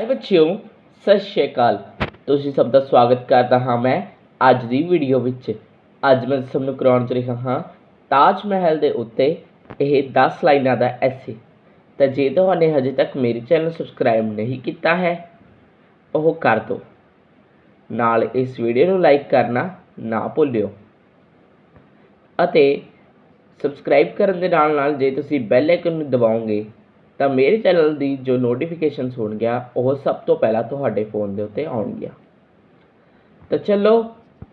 ਸਾਰੇ ਬੱਚਿਓ, ਸਤਿ ਸ਼੍ਰੀ ਅਕਾਲ। ਤੁਸੀਂ ਸਭ ਦਾ ਸਵਾਗਤ ਕਰਦਾ ਹਾਂ ਮੈਂ ਅੱਜ ਦੀ ਵੀਡੀਓ ਵਿੱਚ। ਅੱਜ ਮੈਂ ਸਭ ਨੂੰ ਕਰਾਉਣ ਚ ਰਿਹਾ ਹਾਂ ਤਾਜ ਮਹਿਲ ਦੇ ਉੱਤੇ ਇਹ 10 ਲਾਈਨਾਂ ਦਾ ਐਸੇ। ਤਾਂ ਜੇ ਤੁਹਾਨੇ ਹਜੇ ਤੱਕ ਮੇਰੇ ਚੈਨਲ ਸਬਸਕ੍ਰਾਈਬ ਨਹੀਂ ਕੀਤਾ ਹੈ, ਉਹ ਕਰ ਦਿਓ ਨਾਲ ਇਸ ਵੀਡੀਓ ਨੂੰ ਲਾਈਕ ਕਰਨਾ ਨਾ ਭੁੱਲਿਓ। ਅਤੇ ਸਬਸਕ੍ਰਾਈਬ ਕਰਨ ਦੇ ਨਾਲ ਨਾਲ ਜੇ ਤੁਸੀਂ ਬੈਲ ਆਈਕਨ ਨੂੰ ਦਬਾਓਗੇ ਤਾਂ ਮੇਰੇ ਚੈਨਲ ਦੀ ਜੋ ਨੋਟੀਫਿਕੇਸ਼ਨਸ ਹੋਣਗੀਆਂ, ਉਹ ਸਭ ਤੋਂ ਪਹਿਲਾਂ ਤੁਹਾਡੇ ਫੋਨ ਦੇ ਉੱਤੇ ਆਉਣਗੀਆਂ। ਤਾਂ ਚਲੋ,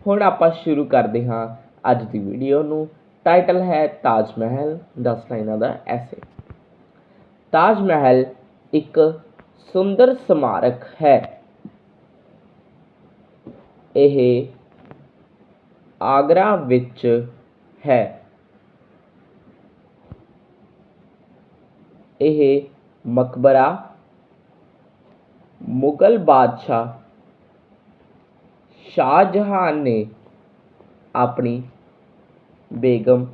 ਹੁਣ ਆਪਾਂ ਸ਼ੁਰੂ ਕਰਦੇ ਹਾਂ ਅੱਜ ਦੀ ਵੀਡੀਓ ਨੂੰ। ਟਾਈਟਲ ਹੈ ਤਾਜ ਮਹਿਲ 10 ਲਾਈਨਾਂ ਦਾ ਐਸੇ। ਤਾਜ ਮਹਿਲ ਇੱਕ ਸੁੰਦਰ ਸਮਾਰਕ ਹੈ। ਇਹ ਆਗਰਾ ਵਿੱਚ ਹੈ। ਇਹ ਮਕਬਰਾ ਮੁਗਲ ਬਾਦਸ਼ਾਹ ਸ਼ਾਹਜਹਾਨ ਨੇ ਆਪਣੀ ਬੇਗਮ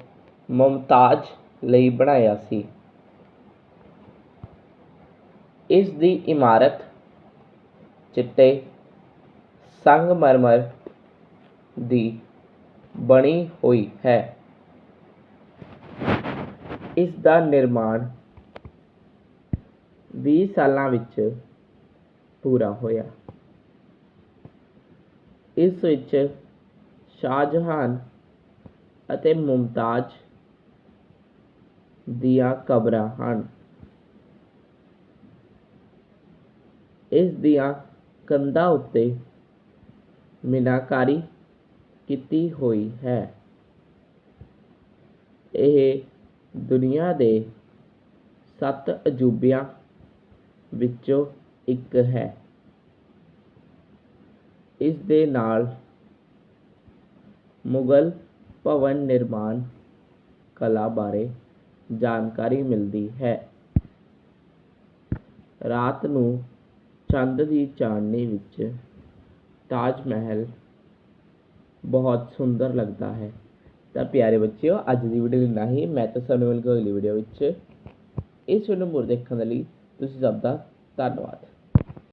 ਮੁਮਤਾਜ਼ ਲਈ ਬਣਾਇਆ ਸੀ। ਇਸ ਦੀ ਇਮਾਰਤ ਚਿੱਟੇ ਸੰਗਮਰਮਰ ਦੀ ਬਣੀ ਹੋਈ ਹੈ। ਇਸ ਦਾ ਨਿਰਮਾਣ 20 ਸਾਲਾਂ ਵਿੱਚ ਪੂਰਾ ਹੋਇਆ। ਇਸ ਵਿੱਚ ਸ਼ਾਹਜਹਾਨ ਅਤੇ ਮੁਮਤਾਜ਼ ਦੀਆਂ ਕਬਰਾਂ ਹਨ। ਇਸ ਦੀਆਂ ਕੰਧਾਂ ਉੱਤੇ ਮਿਨਾਕਾਰੀ ਕੀਤੀ ਹੋਈ ਹੈ। ਇਹ ਦੁਨੀਆ ਦੇ ਸੱਤ ਅਜੂਬਿਆਂ ਵਿੱਚੋਂ ਇੱਕ ਹੈ। ਇਸ ਦੇ ਨਾਲ ਮੁਗਲ ਭਵਨ ਨਿਰਮਾਣ ਕਲਾ ਬਾਰੇ ਜਾਣਕਾਰੀ ਮਿਲਦੀ ਹੈ। ਰਾਤ ਨੂੰ ਚੰਦ ਦੀ ਚਾਨਣੀ ਵਿੱਚ ਤਾਜ ਮਹਿਲ ਬਹੁਤ ਸੁੰਦਰ ਲੱਗਦਾ ਹੈ। ਤਾਂ ਪਿਆਰੇ ਬੱਚਿਓ, ਅੱਜ ਦੀ ਵੀਡੀਓ ਇੰਨਾ ਹੀ। ਮੈਂ ਤਾਂ ਸਾਨੂੰ ਮਿਲ ਮਿਲੂੰਗਾ ਅਗਲੀ ਵੀਡੀਓ ਵਿੱਚ ਇਸ ਵੀਡੀਓ ਨੂੰ ਦੇਖਣ ਦੇ ਲਈ ਤੁਸੀਂ ਸਭ ਦਾ धन्यवाद